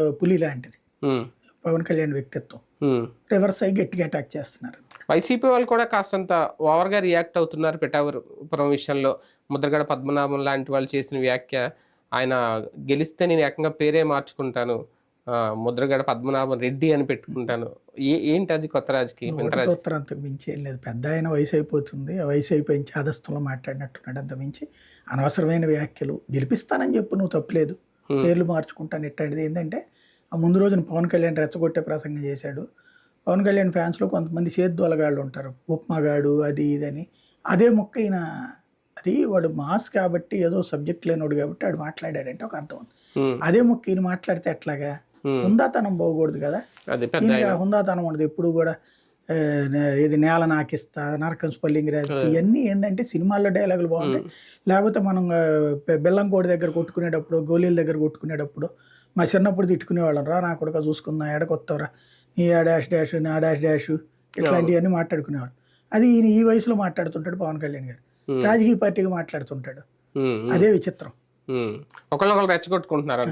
పులి లాంటిది. పవన్ కళ్యాణ్ వ్యక్తిత్వం. రివర్స్ అయ్యి గట్టిగా అటాక్ చేస్తున్నారు. వైసీపీ వాళ్ళు కూడా కాస్తంత ఓవర్గా రియాక్ట్ అవుతున్నారు పిఠాపురం విషయంలో. ముద్రగడ పద్మనాభం లాంటి వాళ్ళు చేసిన వ్యాఖ్య ఆయన గెలిస్తే నేను ఏకంగా పేరే మార్చుకుంటాను. ముద్రగడ పద్మనాభం రెడ్డి అని పెట్టుకుంటాను. ఏ ఏంటి అది కొత్త రాజకీయం? ఇంత రాజకీయం. ఉత్తరం అంతకు మించి ఏం లేదు. పెద్ద ఆయన వయసు అయిపోతుంది. ఆ వయసు అయిపోయిన చాదస్తంలో మాట్లాడినట్టున్నాడు అంత మించి. అనవసరమైన వ్యాఖ్యలు. గెలిపిస్తానని చెప్పు నువ్వు తప్పలేదు. పేర్లు మార్చుకుంటాను ఇట్లాంటిది. ఏంటంటే ఆ ముందు రోజున పవన్ కళ్యాణ్ రెచ్చగొట్టే ప్రసంగం చేశాడు. పవన్ కళ్యాణ్ ఫ్యాన్స్లో కొంతమంది సేద్దోలగాళ్ళు ఉంటారు. ఉప్మాగాడు అది ఇదని. అదే మొక్క ఈయన అది వాడు మాస్ కాబట్టి ఏదో సబ్జెక్ట్ లేనోడు కాబట్టి వాడు మాట్లాడాడంటే ఒక అర్థం ఉంది. అదే మొక్క ఈయన మాట్లాడితే ఎట్లాగా. హుందాతనం పోకూడదు కదా? హుందాతనం ఉండదు. ఎప్పుడు కూడా ఇది నేల నాకిస్తా నరకం స్పల్లింగ్ రాజు ఇవన్నీ ఏంటంటే సినిమాల్లో డైలాగులు బాగుంటాయి. లేకపోతే మనం ఆ, బె- బెల్లం కోడి దగ్గర కొట్టుకునేటప్పుడు గోళీల దగ్గర కొట్టుకునేటప్పుడు మా చిన్నప్పుడు తిట్టుకునేవాళ్ళం. రా నా కొడుక చూసుకుందాం ఎడకొత్తవరా నీ ఆ డాష్ డాష్ నా డాష్ డాష్ ఇట్లాంటివన్నీ మాట్లాడుకునేవాడు అది ఈయన ఈ వయసులో మాట్లాడుతుంటాడు పవన్ కళ్యాణ్ గారు. రాజకీయ పార్టీగా మాట్లాడుతుంటాడు. అదే విచిత్రం. ఒకళ్ళొకళ్ళు రెచ్చగొట్టుకుంటున్నారు